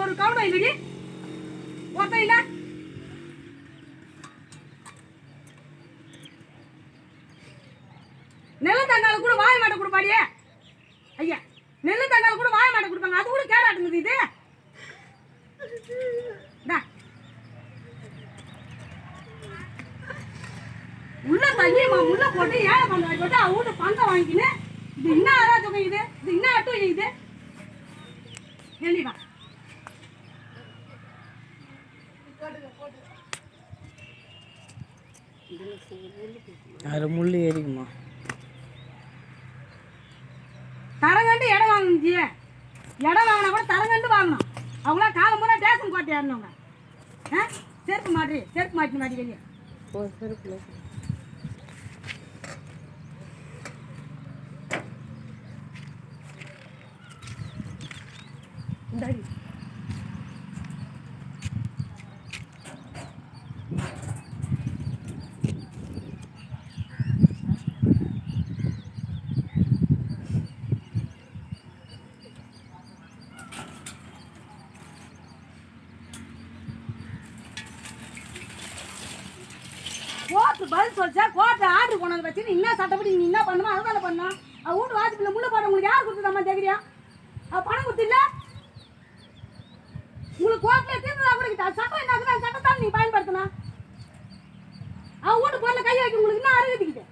ஒரு கவுடம் இல்லடி ஒத்த இல்ல. நெல்லு தங்கால கூட வாய மாட்டை கொடுப்பாடியே. ஐயா நெல்லு தங்கால கூட வாய மாட்டை கொடுப்பாங்க. அது கூட கேடாட்டுங்குது இது. உள்ள உள்ள போட்டு ஏழை பண்ண போட்டு அவங்க பங்கம் வாங்கிக்கின்னு. இது என்ன அராஜகம் இது? இது என்ன அட்டும் இது? எழுதிவா அதில் முள் ஏறிக்குமா? தரங்கண்டு இடம் வாங்கிச்சு இடம் வாங்கினா கூட தரங்கண்டு வாங்கணும். அவங்களாம் காலம் பூரா டேஷன் கோட்டை ஏறினவங்க ஆ? செருப்பு மாட்டி செருப்பு மாட்டி மாட்டி வெளியே ஓ செருப்புல. இந்தாடி. கோர்ட்டு பதில் சொல்லிச்சா கோர்ட்டு ஆர்டர் கொண்டாந்து வச்சு நீ என்ன சட்டப்படி நீ என்ன பண்ணுமோ அதுதானே பண்ணலாம் அவள் வீட்டு வாசப்பில் முள்ள போட உங்களுக்கு யார் கொடுத்துருந்தாம்மா தெரியா அவள் பணம் கொடுத்தில்ல? உங்களுக்கு கோர்ட்டில் தீர்ந்ததா கூட சட்டம் என்ன ஆகுது அந்த சட்டத்தால நீ பயன்படுத்தணும் அவ வீட்டு பொருளை கை வைக்க உங்களுக்கு என்ன அருகத்துக்கிட்ட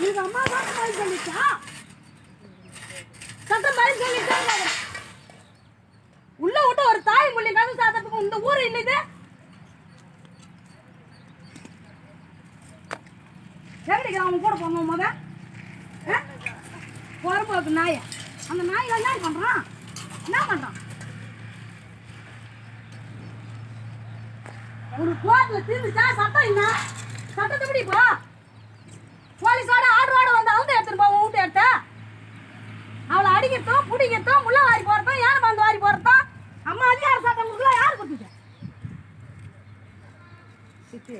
இதுக்கு அம்மா சட்டம் பதில் சொல்லிச்சா? சட்டம் பதில் சொல்லிச்சா உள்ள விட்டு ஒரு தாய் மொழி கதை சாதத்துக்கு இந்த ஊர் என்னது? எங்கடி அவன் கூட போனோம் முத? பொறுப்பு நாய. அந்த நாய் என்ன பண்றான்? என்ன பண்றான்? ஒரு கோர்ட்ல தீர்ந்துச்சா? சட்டம் என்ன? சட்டத்தை எப்படி போலீஸோட ஆர்டரோட வந்து அவங்க எடுத்துட்டு போவோம் வீட்டு எடுத்த? அவளை அடிக்கிறதும் பிடிக்கிறதும் முள்ள வாரி போகிறதும் யானை பாந்து வாரி போகிறதும் அம்மா அதிகார சட்டம் யார் கொடுத்துட்ட சித்தி.